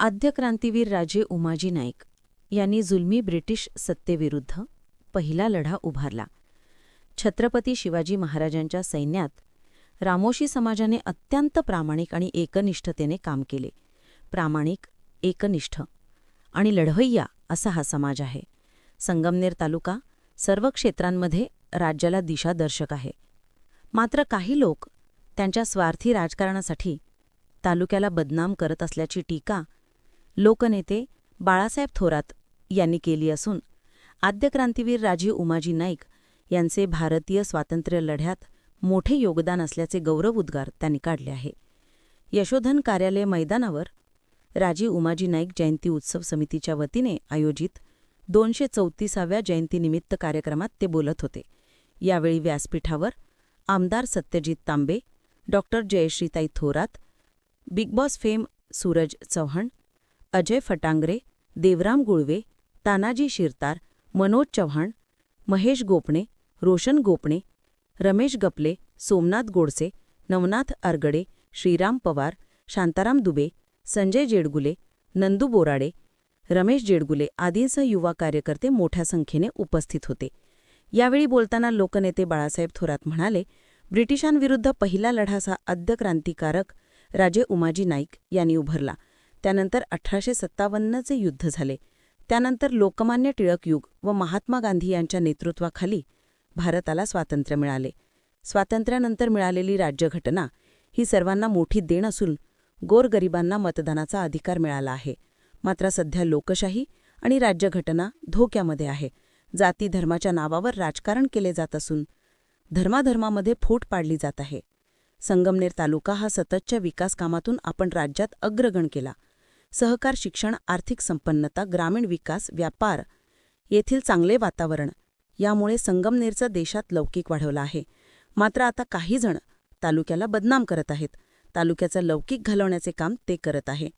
आद्य क्रांतीवीर राजे उमाजी नाईक यांनी जुलमी ब्रिटिश सत्तेविरुद्ध पहिला लढा उभारला. छत्रपती शिवाजी महाराजांच्या सैन्यात रामोशी समाजाने अत्यंत प्रामाणिक आणि एकनिष्ठतेने काम केले. प्रामाणिक एकनिष्ठ आणि लढवय्या असा हा समाज आहे. संगमनेर तालुका सर्व क्षेत्रांमध्ये राज्याला दिशादर्शक आहे. मात्र काही लोक त्यांच्या स्वार्थी राजकारणासाठी तालुक्याला बदनाम करत असल्याची टीका लोकनेते बाळासाहेब थोरात यांनी केली असून आद्य क्रांतीवीर राजीव उमाजी नाईक यांचे भारतीय स्वातंत्र्य लढ्यात मोठे योगदान असल्याचे गौरवोद्गार त्यांनी काढले आहे. यशोधन कार्यालय मैदानावर राजीव उमाजी नाईक जयंती उत्सव समितीच्या वतीने आयोजित दोनशे चौतीसाव्या जयंतीनिमित्त कार्यक्रमात ते बोलत होते. यावेळी व्यासपीठावर आमदार सत्यजित तांबे डॉक्टर जयश्रीताई Thorat Bigg Boss fame Suraj Chavan Ajay Phatangare Devram Gulve Tanaji Shirtar Manoj Chavan Mahesh Gopane Roshan Gopane Ramesh Gaple Somnath Godse Navnath Argade Shriram Pawar Shantaram Dube Sanjay Jedgule Nandu Borade Ramesh Jedgule आदींसह युवा कार्यकर्ते मोठ्या संख्येने उपस्थित होते. यावेळी बोलताना लोकनेते बाळासाहेब थोरात म्हणाले ब्रिटिशांविरुद्ध पहिला लढासा आद्य क्रांतिकारक राजे उमाजी नाईक यांनी उभारला. त्यानंतर अठराशे सत्तावन्नचे युद्ध झाले. त्यानंतर लोकमान्य टिळक युग व महात्मा गांधी यांच्या नेतृत्वाखाली भारताला स्वातंत्र्य मिळाले. स्वातंत्र्यानंतर मिळालेली राज्यघटना ही सर्वांना मोठी देण असून गोरगरिबांना मतदानाचा अधिकार मिळाला आहे. मात्र सध्या लोकशाही आणि राज्यघटना धोक्यामध्ये आहे. जाती धर्माच्या नावावर राजकारण केले जात असून धर्माधर्मामध्ये फूट पाडली जात आहे. संगमनेर तालुका हा सततच्या विकासकामातून आपण राज्यात अग्रगण केला. सहकार शिक्षण आर्थिक संपन्नता ग्रामीण विकास व्यापार येथील चांगले वातावरण यामुळे संगमनेरचा देशात लौकिक वाढवला आहे. मात्र आता काही जण तालुक्याला बदनाम करत आहेत. तालुक्याचा लौकिक घालवण्याचे काम ते करत आहे.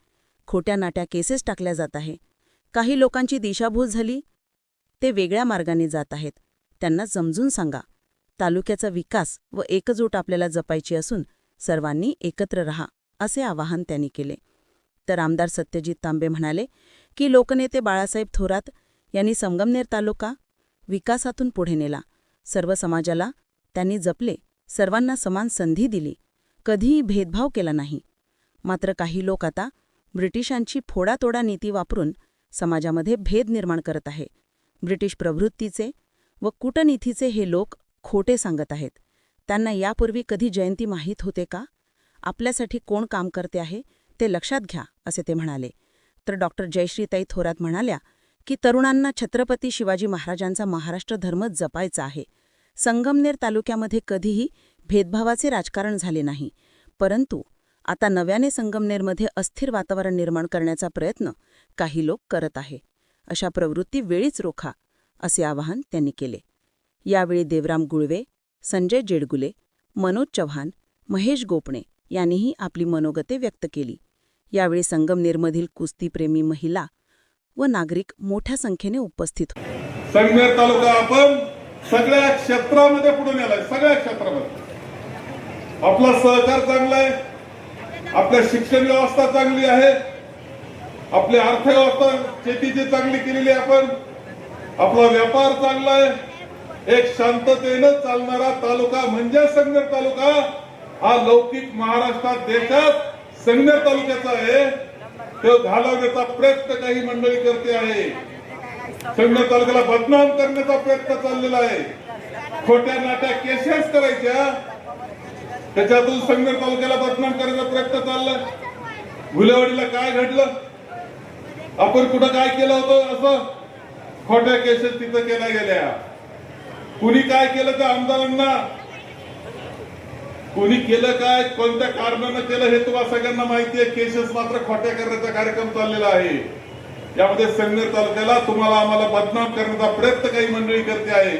खोट्या नाट्या केसेस टाकल्या जात आहे. काही लोकांची दिशाभूल झाली ते वेगळ्या मार्गाने जात आहेत. त्यांना समजून सांगा. तालुक्याचा विकास व एकजूट आपल्याला जपायची असून सर्वांनी एकत्र रहा असे आवाहन त्यांनी केले. तर आमदार सत्यजित तांबे म्हणाले की लोकनेते बाळासाहेब थोरात यांनी संगमनेर तालुका विकासातून पुढे नेला. सर्व समाजाला त्यांनी जपले. सर्वांना समान संधी दिली. कधीही भेदभाव केला नाही. मात्र काही लोक आता ब्रिटिशांची फोडातोडा नीती वापरून समाजामध्ये भेद निर्माण करत आहे. ब्रिटिश प्रवृत्तीचे व कूटनीतीचे हे लोक खोटे सांगत आहेत. त्यांना यापूर्वी कधी जयंती माहीत होते का? आपल्यासाठी कोण काम करते आहे? ते लक्षात घ्या असे ते म्हणाले. तर डॉक्टर जयश्रीताई थोरात म्हणाल्या की तरुणांना छत्रपती शिवाजी महाराजांचा महाराष्ट्र धर्म जपायचा आहे. संगमनेर तालुक्यामध्ये कधीही भेदभावाचे राजकारण झाले नाही. परंतु आता नव्याने संगमनेरमध्ये अस्थिर वातावरण निर्माण करण्याचा प्रयत्न काही लोक करत आहे. अशा प्रवृत्ती वेळीच रोखा असे आवाहन त्यांनी केले. यावेळी देवराम गुळवे संजय जेडगुले मनोज चव्हाण महेश गोपणे यांनीही आपली मनोगते व्यक्त केली. यावेळी संगमनेरमधील कुस्तीप्रेमी महिला व नागरिक मोठ्या संख्येने उपस्थित होते. संगमेर तालुका आपण सगळ्या क्षेत्रामध्ये पुढे नेलाय सगळ्या क्षेत्रामध्ये. आपला सहकार चांगला आहे आपल्या शिक्षण व्यवस्था चांगली आहे आपली अर्थव्यवस्था शेतीची चांगली केलेली आहे आपण आपला व्यापार चांगला आहे. एक शांततेनं चालणारा तालुका म्हणजे संगमेर तालुका हा लौकिक महाराष्ट्रात देशात संगमेर तालुक्याचा आहे. तो घालवण्याचा प्रयत्न काही मंडळी करते आहे. संगमेर तालुक्याला बदनाम करण्याचा प्रयत्न चाललेला आहे. खोट्या नाट्या केसेस करायच्या. त्याच्यातून संगमेर तालुक्याला बदनाम करण्याचा प्रयत्न चाललाय भुलेवाडीला काय घडलं? आपण कुठं काय केलं होतं असं? खोट्या केसेस तिथं केल्या गेल्या. कुणी काय केलं त्या आमदारांना? कोणी केलं काय कोणत्या कारणानं केलं हे तुम्हाला सगळ्यांना माहिती आहे. केसेस मात्र खोट्या करण्याचा कार्यक्रम चाललेला आहे. यामध्ये संगमेर तालुक्याला तुम्हाला आम्हाला बदनाम करण्याचा प्रयत्न काही मंडळी करते आहे.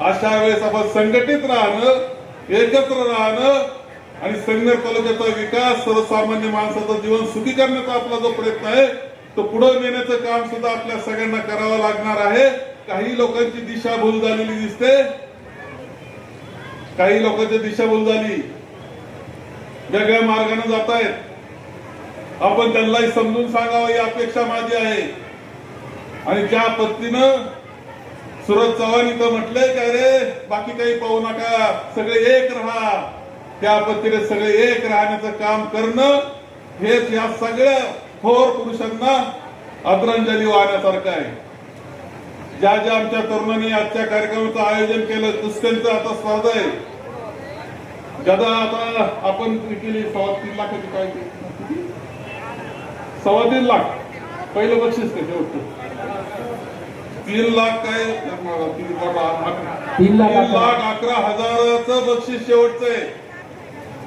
अशा वेळेस आपण संघटित राहणं एकत्र राहणं आणि संगमेर तालुक्याचा विकास सर्वसामान्य माणसाचं जीवन सुखी करण्याचा आपला जो प्रयत्न आहे तो पुढे नेण्याचं काम सुद्धा आपल्या सगळ्यांना करावं लागणार आहे. काही लोकांची दिशाभूल झालेली दिसते. काही लोकांची दिशाभूल झाली. वेगळ्या मार्गाने जात आहेत. आपण त्यांनाही समजून सांगावं ही अपेक्षा माझी आहे. आणि ज्या पद्धतीनं सुरज चव्हाण इथं म्हटलंय का रे बाकी काही पाहू नका सगळे एक राहा. त्या पद्धतीने सगळे एक राहण्याचं काम करणं हेच या सगळ्या थोर पुरुषांना आदरांजली वाहण्यासारखं आहे. ज्या ज्या आमच्या तरुणांनी आजच्या कार्यक्रमाचं आयोजन केलं कुस्त्यांचं आता स्पर्धा आहे. गदा आता आपण केली सव्वा तीन लाखाची केली? सव्वा तीन लाख. पहिलं बक्षीस ते शेवटचं तीन लाख काय? तीन लाख तीन लाख अकरा. लाख अकरा हजाराचं बक्षीस शेवटचं आहे.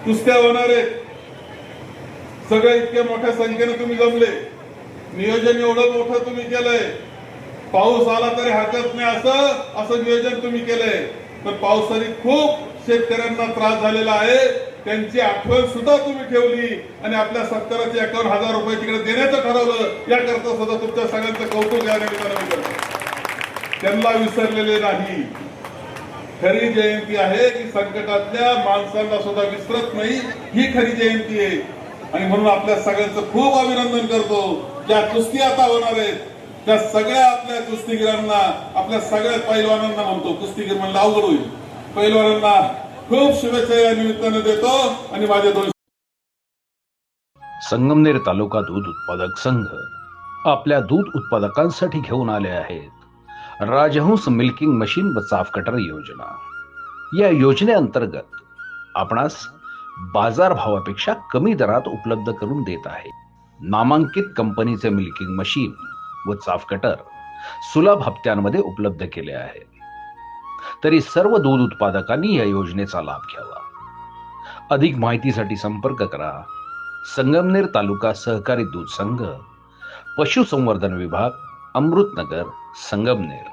कुस्त्या होणार आहेत. सगळे इतक्या मोठ्या संख्येने तुम्ही जमले. नियोजन एवढं मोठं तुम्ही केलंय. पाऊस आला तरी हरकत नाही असं असं नियोजन तुम्ही केलंय. पण पावसाने खूप शेतकऱ्यांना त्रास झालेला आहे. त्यांची आठवण सुद्धा तुम्ही ठेवली. आणि आपल्या सत्तराचे एकावन्न हजार रुपये तिकडे देण्याचं ठरवलं याकरता सुद्धा तुमच्या सगळ्यांचं कौतुक या निमित्तानं करतो. त्यांना विसरलेले नाही. खरी जयंती आहे की संकटातल्या माणसांना सुद्धा विसरत नाही. ही खरी जयंती आहे. आणि म्हणून आपल्या सगळ्यांचं खूप अभिनंदन करतो. ज्या कुस्ती आता होणार आहेत त्या सगळ्या आपल्या कुस्तीगिरांना आपल्या सगळ्या पैलवानांना म्हणतो कुस्तीगीर म्हणलं अवघड होईल. पैलवानांना खूप शुभेच्छा या निमित्तानं देतो आणि माझे दोन संगमनेर तालुका दूध उत्पादक संघ आपल्या दूध उत्पादकांसाठी घेऊन आले आहेत. राजहंस मिल्किंग मशीन व चाफ कटर योजना. या योजनेअंतर्गत आपणास बाजार भावापेक्षा कमी दरात उपलब्ध करून देत आहे. नामांकित कंपनीचे मिल्किंग मशीन व चाफ कटर सुलभ हप्त्यांमध्ये उपलब्ध केले आहे. तरी सर्व दूध उत्पादकांनी या योजनेचा लाभ घ्यावा. अधिक माहितीसाठी संपर्क करा. संगमनेर तालुका सहकारी दूध संघ पशुसंवर्धन विभाग अमृतनगर संगमनेर.